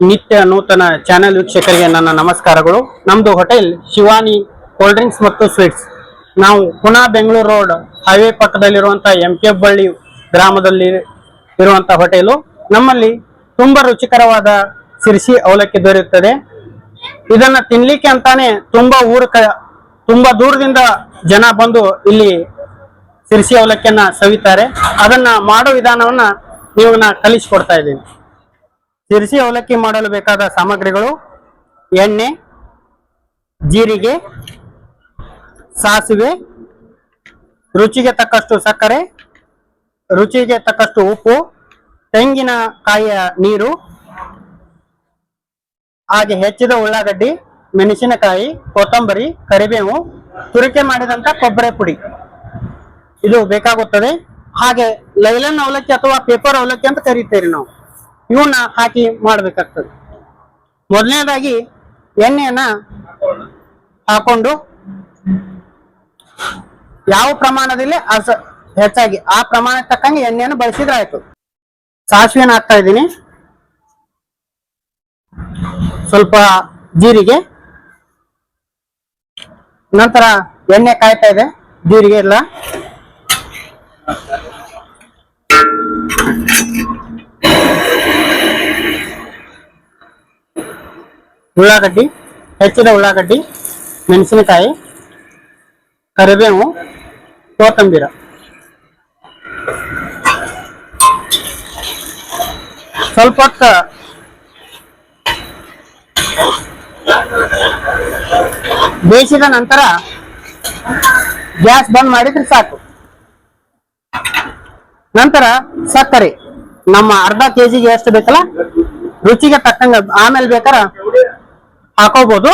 ನಿತ್ಯ ನೂತನ ಚಾನೆಲ್ ವೀಕ್ಷಕರಿಗೆ ನನ್ನ ನಮಸ್ಕಾರಗಳು. ನಮ್ದು ಹೋಟೆಲ್ ಶಿವಾನಿ ಕೋಲ್ಡ್ ಡ್ರಿಂಕ್ಸ್ ಮತ್ತು ಸ್ವೀಟ್ಸ್. ನಾವು ಪುನಃ ಬೆಂಗಳೂರು ರೋಡ್ ಹೈವೇ ಪಕ್ಕದಲ್ಲಿರುವಂತಹ ಎಂ ಕೆ ಬಳ್ಳಿ ಗ್ರಾಮದಲ್ಲಿ ಇರುವಂತಹ ಹೋಟೆಲು. ನಮ್ಮಲ್ಲಿ ತುಂಬಾ ರುಚಿಕರವಾದ ಸಿರ್ಸಿ ಅವಲಕ್ಕಿ ದೊರೆಯುತ್ತದೆ. ಇದನ್ನ ತಿನ್ಲಿಕ್ಕೆ ಅಂತಾನೆ ತುಂಬಾ ಊರ ತುಂಬಾ ದೂರದಿಂದ ಜನ ಬಂದು ಇಲ್ಲಿ ಸಿರ್ಸಿ ಅವಲಕ್ಕಿಯನ್ನ ಸವಿತಾರೆ. ಅದನ್ನ ಮಾಡೋ ವಿಧಾನವನ್ನ ನೀವು ನಾ ಕಲಿಸ್ಕೊಡ್ತಾ ಇದ್ದೀನಿ ಸಿರ್ಸಿ ಅವಲಕ್ಕಿ ಮಾಡಲು ಬೇಕಾದ ಸಾಮಗ್ರಿಗಳು ಎಣ್ಣೆ, ಜೀರಿಗೆ, ಸಾಸಿವೆ, ರುಚಿಗೆ ತಕ್ಕಷ್ಟು ಸಕ್ಕರೆ, ರುಚಿಗೆ ತಕ್ಕಷ್ಟು ಉಪ್ಪು ತೆಂಗಿನಕಾಯಿಯ ನೀರು, ಹಾಗೆ ಹೆಚ್ಚಿದ ಉಳ್ಳಾಗಡ್ಡಿ, ಮೆಣಸಿನಕಾಯಿ, ಕೊತ್ತಂಬರಿ, ಕರಿಬೇವು, ತುರಿಕೆ ಮಾಡಿದಂತ ಕೊಬ್ಬರಿ ಪುಡಿ. ಇದು ಬೇಕಾಗುತ್ತದೆ. ಹಾಗೆ ಲೈಲನ್ ಅವಲಕ್ಕಿ ಅಥವಾ ಪೇಪರ್ ಅವಲಕ್ಕಿ ಅಂತ ಕರೀತೇವೆ ನಾವು. ಇವನ್ನ ಹಾಕಿ ಮಾಡಬೇಕಾಗ್ತದೆ. ಮೊದಲನೇದಾಗಿ ಎಣ್ಣೆಯನ್ನ ಹಾಕೊಂಡು ಯಾವ ಪ್ರಮಾಣದಲ್ಲಿ ಅಸ ಹೆಚ್ಚಾಗಿ ಆ ಪ್ರಮಾಣಕ್ಕೆ ತಕ್ಕಂಗೆ ಎಣ್ಣೆಯನ್ನು ಬಳಸಿದ್ರೆ ಆಯ್ತು. ಸಾಸಿವೆನ ಹಾಕ್ತಾ ಇದ್ದೀನಿ. ಸ್ವಲ್ಪ ಜೀರಿಗೆ. ನಂತರ ಎಣ್ಣೆ ಕಾಯ್ತಾ ಇದೆ. ಜೀರಿಗೆ ಎಲ್ಲ. ಉಳ್ಳಾಗಡ್ಡಿ ಹೆಚ್ಚಿದ ಉಳ್ಳಾಗಡ್ಡಿ, ಮೆಣಸಿನಕಾಯಿ, ಕರಿಬೇವು, ಕೊತ್ತಂಬೀರ. ಸ್ವಲ್ಪ ಬೇಯಿಸಿದ ನಂತರ ಗ್ಯಾಸ್ ಬಂದ್ ಮಾಡಿದ್ರೆ ಸಾಕು. ನಂತರ ಸಕ್ಕರೆ. ನಮ್ಮ ಅರ್ಧ ಕೆಜಿಗೆ ಎಷ್ಟು ಬೇಕಲ್ಲ? ರುಚಿಗೆ ತಕ್ಕಂಗ ಆಮೇಲೆ ಬೇಕಾರ ಹಾಕೋಬಹುದು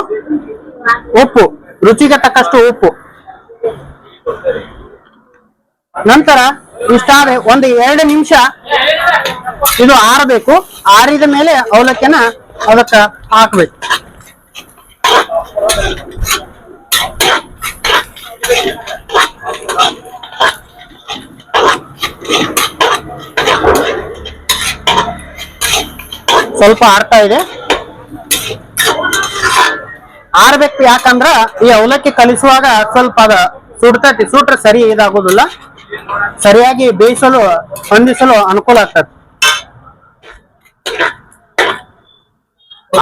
ಉಪ್ಪು. ರುಚಿಗೆ ತಕ್ಕಷ್ಟು ಉಪ್ಪು. ನಂತರ ಇಷ್ಟಾದ್ರೆ ಒಂದು ಎರಡು ನಿಮಿಷ ಇದು ಆರಬೇಕು. ಆರಿದ ಮೇಲೆ ಅವಲಕ್ಕಿನ ಅದಕ್ಕ ಹಾಕ್ಬೇಕು. ಸ್ವಲ್ಪ ಆರ್ತಾ ಇದೆ. ಆರ್ಬೇಕು ಯಾಕಂದ್ರ ಈ ಅವಲಕ್ಕಿ ಕಲಿಸುವಾಗ ಸ್ವಲ್ಪ ಅದ ಸುಡ್ತತಿ, ಸುಟ್ರೆ ಸರಿ ಇದಾಗುದಿಲ್ಲ. ಸರಿಯಾಗಿ ಬೇಯಿಸಲು, ಹೊಂದಿಸಲು ಅನುಕೂಲ ಆಗ್ತದೆ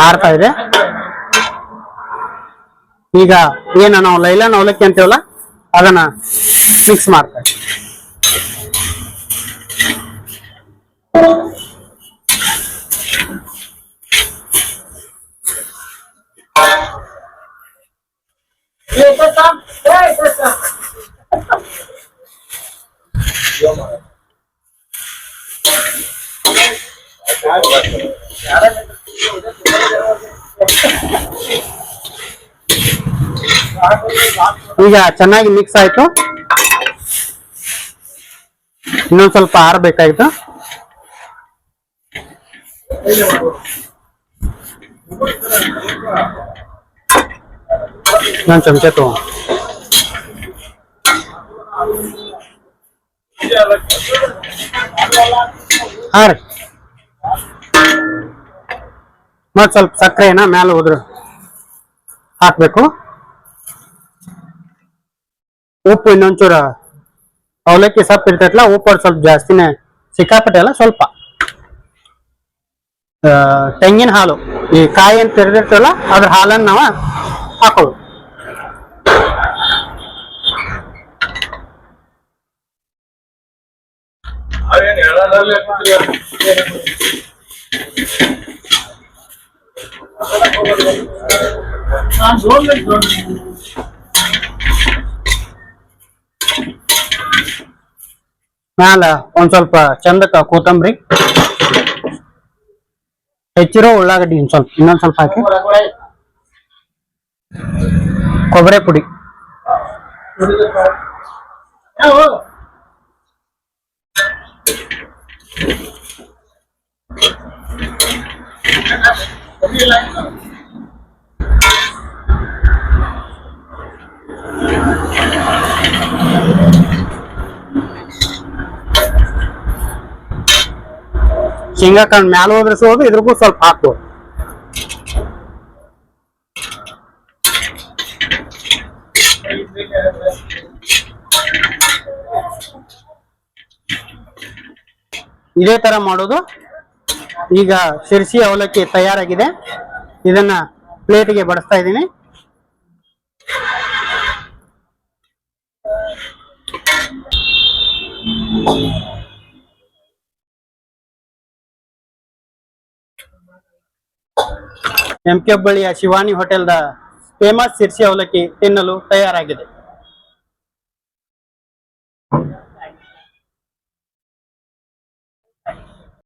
ಆರ್ತಾ ಇದೆ. ಈಗ ಏನ ನಾವು ಲೈಲನ್ ಅವಲಕ್ಕಿ ಅಂತೀವಲ್ಲ, ಅದನ್ನ ಮಿಕ್ಸ್ ಮಾಡ್ತಾ ಈಗ ಚೆನ್ನಾಗಿ ಮಿಕ್ಸ್ ಆಯ್ತು. ಇನ್ನೊಂದ್ ಸ್ವಲ್ಪ ಆರಬೇಕಾಯ್ತು ಇನ್ನೊಂದ್ ಚಮಚ ತಗೋ. ಹಾ ರೀ ಮತ್ ಸ್ವಲ್ಪ ಸಕ್ಕರೆನ ಮ್ಯಾಲ ಹೋದ್ರು ಹಾಕ್ಬೇಕು. ಉಪ್ಪು ಇನ್ನೊಂಚೂರ ಅವಲಕ್ಕಿ ಸೊಪ್ಪು ಇರ್ತೈತಲ್ಲ ಉಪ್ಪು ಒಂದ್ ಸ್ವಲ್ಪ ಜಾಸ್ತಿನೇ ಸಿಕ್ಕಾಪಟ್ಟೆ ಅಲ್ಲ ಸ್ವಲ್ಪ. ಆ, ತೆಂಗಿನ ಹಾಲು. ಈ ಕಾಯಿ ಅಂತ ತೆರೆದಿರ್ತಲ್ಲ ಅದ್ರ ಹಾಲನ್ನ ನಾವ ಹಾಕೊಳ್ಳು ಅವೇನ್ ಮ್ಯಾಲ ಒಂದ್ ಸ್ವಲ್ಪ ಚಂದಕ್ಕ ಕೊತ್ತಂಬರಿ ಹೆಚ್ಚಿರೋ ಉಳ್ಳಾಗಡ್ಡಿ ಒಂದ್ ಸ್ವಲ್ಪ, ಇನ್ನೊಂದ್ ಸ್ವಲ್ಪ ಹಾಕಿ ಕೊಬ್ಬರಿ ಪುಡಿ ಯಾವ? ಶೇಂಗಾ ಕಾಳು ಮ್ಯಾಲ ಹೋದ್ರೆ ಸೋದು ಇದ್ರಿಗೂ ಸ್ವಲ್ಪ ಹಾಕ್ಬೋದು ಇದೇ ತರ ಮಾಡೋದು. ಈಗ ಶಿರ್ಸಿ ಅವಲಕ್ಕಿ ತಯಾರಾಗಿದೆ. ಇದನ್ನ ಪ್ಲೇಟ್ಗೆ ಬಡಿಸ್ತಾ ಇದ್ದೀನಿ. ಎಂ ಕೆ ಬಳ್ಳಿಯ ಶಿವಾನಿ ಹೋಟೆಲ್ದ ಫೇಮಸ್ ಸಿರ್ಸಿ ಅವಲಕ್ಕಿ ತಿನ್ನಲು ತಯಾರಾಗಿದೆ.